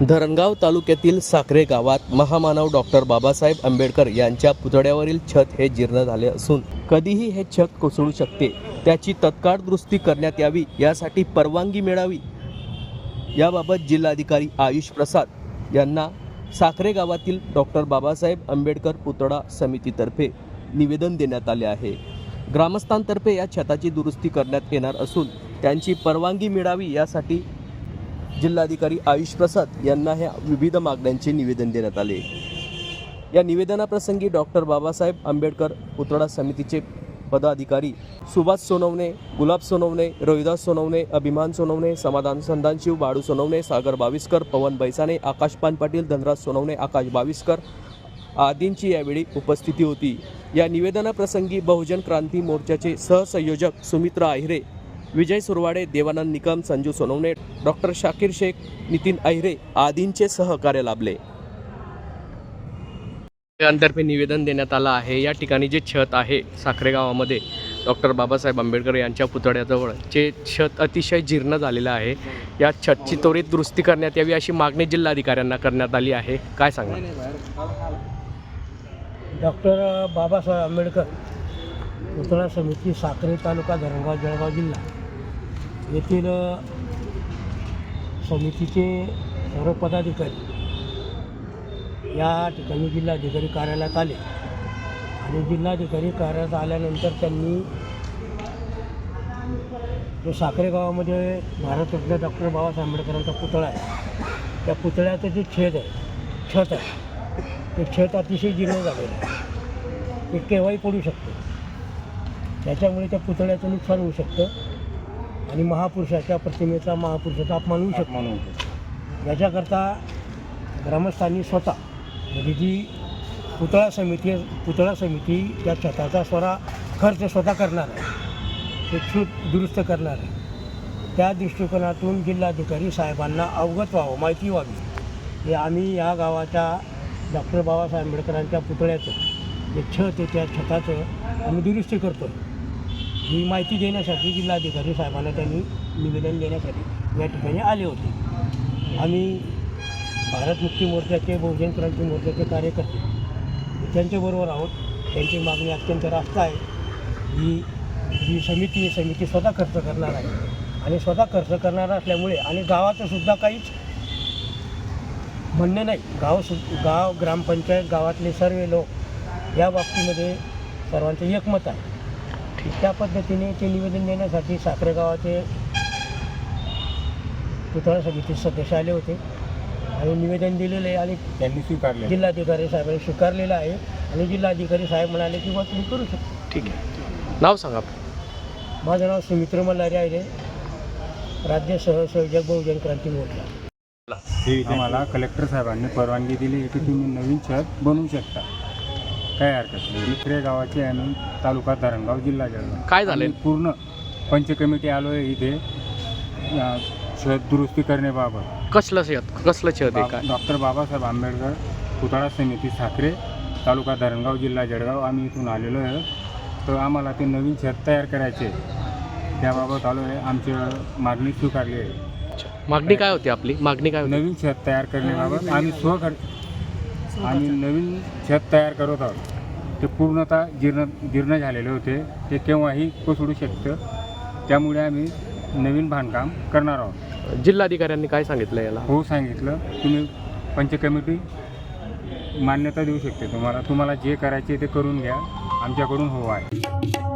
धरणगाव तालुक्यातील साखरे गावात महामानव डॉक्टर बाबासाहेब आंबेडकर यांच्या पुतळ्यावरील छत हे जीर्ण झाले असून कधीही हे छत कोसळू शकते. त्याची तत्काळ दुरुस्ती करण्यात यावी यासाठी परवानगी मिळावी. याबाबत जिल्हाधिकारी आयुष प्रसाद यांना साखरे गावातील डॉक्टर बाबासाहेब आंबेडकर पुतळा समितीतर्फे निवेदन देण्यात आले आहे. ग्रामस्थांतर्फे या छताची दुरुस्ती करण्यात येणार असून त्यांची परवानगी मिळावी यासाठी जिल्हाधिकारी आयुष प्रसाद यांना ह्या विविध मागण्यांचे निवेदन देण्यात आले. या निवेदनाप्रसंगी डॉक्टर बाबासाहेब आंबेडकर पुतळा समितीचे पदाधिकारी सुभाष सोनवणे गुलाब सोनवणे रोहिदास सोनवणे अभिमान सोनवणे समाधान संदानशिव बाळू सोनवणे सागर बाविस्कर पवन बैसाने आकाश पान पाटील धनराज सोनवणे आकाश बाविस्कर आदींची यावेळी उपस्थिती होती. या निवेदनाप्रसंगी बहुजन क्रांती मोर्चाचे सहसंयोजक सुमित्रा आहिरे विजय सुरवाडे देवानंद निकम संजू सोनवणे डॉक्टर शाकीर शेख नितीन आहिरे आदींचे सहकार्य लाभले. तर्फे निवेदन देण्यात आलं आहे. या ठिकाणी जे छत आहे साखरे गावामध्ये डॉक्टर बाबासाहेब आंबेडकर यांच्या पुतळ्याजवळ जे छत अतिशय जीर्ण झालेलं आहे. या छतची त्वरित दुरुस्ती करण्यात यावी अशी मागणी जिल्हाधिकाऱ्यांना करण्यात आली आहे. काय सांगा डॉक्टर बाबासाहेब आंबेडकर पुतळा समिती साक्री तालुका धरणगाव जळगाव जिल्हा. येथील समितीचे सर्व पदाधिकारी या ठिकाणी जिल्हाधिकारी कार्यालयात आले. आणि जिल्हाधिकारी कार्यालयात आल्यानंतर त्यांनी जो साखरे गावामध्ये भारतरत्न डॉक्टर बाबासाहेब आंबेडकरांचा पुतळा आहे त्या पुतळ्याचं जे छेद आहे छत आहे ते छत अतिशय जीर्ण झालेलं आहे. ते केव्हाही पडू शकतं. त्याच्यामुळे त्या पुतळ्याचं नुकसान होऊ शकतं. आणि महापुरुषाच्या प्रतिमेचा महापुरुषाचा अपमान होऊ शकतो. याच्याकरता ग्रामस्थांनी स्वतः म्हणजे जी पुतळा समिती पुतळा समिती त्या छताचा स्वरा खर्च स्वतः करणार आहे. ते छूट दुरुस्त करणार आहे. त्या दृष्टिकोनातून जिल्हाधिकारी साहेबांना अवगत व्हावं माहिती व्हावी. हे आम्ही या गावाच्या डॉक्टर बाबासाहेब आंबेडकरांच्या पुतळ्याचं जे छत आहे त्या छताचं आम्ही दुरुस्ती करतो ही माहिती देण्यासाठी जिल्हाधिकारी साहेबांना त्यांनी निवेदन देण्यासाठी या ठिकाणी आले होते. आम्ही भारत मुक्ती मोर्चाचे बहुजन क्रांती मोर्चाचे कार्यकर्ते त्यांच्याबरोबर आहोत. त्यांची मागणी अत्यंत रास्त आहे. ही जी समिती आहे समिती स्वतः खर्च करणार आहे. आणि स्वतः खर्च करणार असल्यामुळे आणि गावाचं सुद्धा काहीच म्हणणं नाही. गाव सु गाव ग्रामपंचायत गावातले सर्व लोक या बाबतीमध्ये सर्वांचं एकमत आहे. त्या पद्धतीने ते निवेदन देण्यासाठी साखरे गावाचे पुतळा समिती सदस्य आले होते. आणि निवेदन दिलेलं आहे आणि त्यांनी स्वीकारले जिल्हाधिकारी साहेबांनी स्वीकारलेलं आहे आणि जिल्हाधिकारी साहेब म्हणाले की बा तुम्ही करू शकता. ठीक आहे. नाव सांगा. माझं नाव सुमित्र मल्हारी आहे. राज्य सहसंयोजक बहुजन क्रांती मोर्चा. आम्हाला कलेक्टर साहेबांनी परवानगी दिली की तुम्ही नवीन छत बनवू शकता. काय हरकत नाही. इकडे गावाचे आम्ही तालुका धरणगाव जिल्हा जळगाव. काय झालंय? आम्ही पूर्ण पंच कमिटी आलो आहे इथे. अ, छत दुरुस्ती करण्याबाबत. कसलं छत कसलं छत आहे काय? डॉक्टर बाबासाहेब आंबेडकर पुतळा समिती साखरे तालुका धरणगाव जिल्हा जळगाव. आम्ही इथून आलेलो आहे. तर आम्हाला ते नवीन छत तयार करायचे त्याबाबत आलो आहे. आमची मागणी स्वीकारली आहे. मागणी काय होती आपली? मागणी काय होती? नवीन छत तयार करण्याबाबत आम्ही स्व आम्ही नवीन छत तयार करत आहोत. ते पूर्णतः जीर्ण जीर्ण झालेले होते. ते केव्हाही कोसळू शकतं. त्यामुळे आम्ही नवीन बांधकाम करणार आहोत. जिल्हाधिकाऱ्यांनी काय सांगितलं याला? हो सांगितलं. तुम्ही पंच कमिटी मान्यता देऊ शकते तुम्हाला. तुम्हाला जे करायचे ते करून घ्या. आमच्याकडून हो आहे.